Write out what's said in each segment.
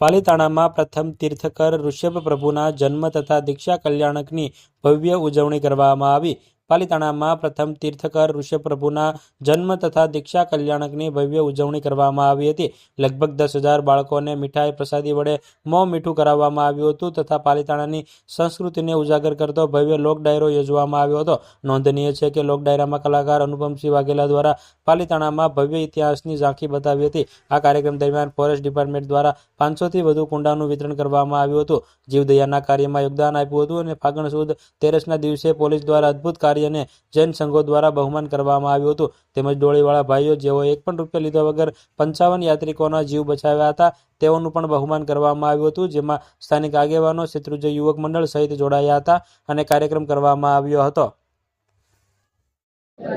પાલિતાણામાં પ્રથમ તીર્થકર ઋષભ પ્રભુના જન્મ તથા દીક્ષા કલ્યાણકની ભવ્ય ઉજવણી કરવામાં આવી. પાલિતાણામાં પ્રથમ તીર્થકર ઋષભ પ્રભુના જન્મ તથા દીક્ષા કલ્યાણકની ભવ્ય ઉજવણી કરવામાં આવી હતી. લગભગ દસ હજાર બાળકોને મીઠાઈ પ્રસાદી વડે મોં મીઠું કરાવવામાં આવ્યું હતું તથા પાલિતાણાની સંસ્કૃતિને ઉજાગર કરતો ભવ્ય લોક ડાયરો યોજવામાં આવ્યો હતો. નોંધનીય છે કે લોક ડાયરામાં કલાકાર અનુપમસિંહ વાઘેલા દ્વારા પાલિતાણામાં ભવ્ય ઇતિહાસની ઝાંખી બતાવી હતી. આ કાર્યક્રમ દરમિયાન ફોરેસ્ટ ડિપાર્ટમેન્ટ દ્વારા પાંચસોથી વધુ કુંડાનું વિતરણ કરવામાં આવ્યું હતું. જીવદયાના કાર્યમાં યોગદાન આપ્યું હતું અને ફાગણ સુદ તેરસના દિવસે પોલીસ દ્વારા અદ્ભુત કાર્યને જૈન સંઘો દ્વારા બહુમાન કરવામાં આવ્યું હતું. તેમજ ડોળીવાળા ભાઈઓ જેઓ એક પણ રૂપિયા લીધા વગર પંચાવન યાત્રિકોના જીવ બચાવ્યા હતા, તેઓનું પણ બહુમાન કરવામાં આવ્યું હતું, જેમાં સ્થાનિક આગેવાનો, શત્રુજય યુવક મંડળ સહિત જોડાયા હતા અને કાર્યક્રમ કરવામાં આવ્યો હતો.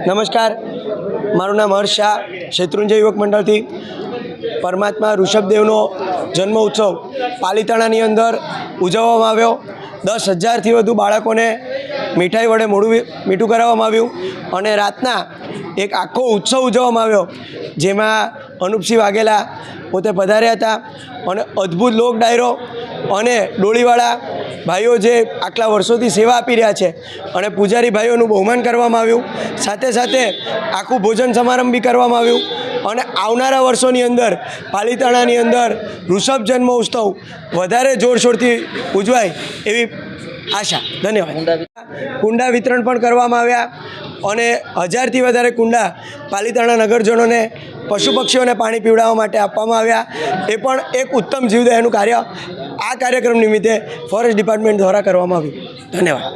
નમસ્કાર. મારું નામ હર્ષ શાહ, શેત્રુંજય યુવક મંડળથી. પરમાત્મા ઋષભદેવનો જન્મ ઉત્સવ પાલીતાણાની અંદર ઉજવવામાં આવ્યો. દસ હજારથી વધુ બાળકોને મીઠાઈ વડે મોડું મીઠું કરાવવામાં આવ્યું અને રાતના એક આખો ઉત્સવ ઉજવવામાં આવ્યો, જેમાં અનુપસિંહ વાઘેલા પોતે પધાર્યા હતા અને અદ્ભુત લોક ડાયરો અને ડોળીવાળા ભાઈઓ જે આટલા વર્ષોથી સેવા આપી રહ્યા છે અને પૂજારી ભાઈઓનું બહુમાન કરવામાં આવ્યું. સાથે સાથે આખું ભોજન સમારંભ બી કરવામાં આવ્યું. અને આવનારા વર્ષોની અંદર, પાલિતાણાની અંદર ઋષભ જન્મ ઉત્સવ વધારે જોરશોરથી ઉજવાય એવી આશા. ધન્યવાદ. કુંડા વિતરણ પણ કરવામાં આવ્યા અને હજારથી વધારે કુંડા પાલિતાણા નગરજનોને પશુ પક્ષીઓને પાણી પીવડાવવા માટે આપવામાં આવ્યા. એ પણ એક ઉત્તમ જીવદયાનું કાર્ય આ કાર્યક્રમ નિમિત્તે ફોરેસ્ટ ડિપાર્ટમેન્ટ દ્વારા કરવામાં આવ્યું. ધન્યવાદ.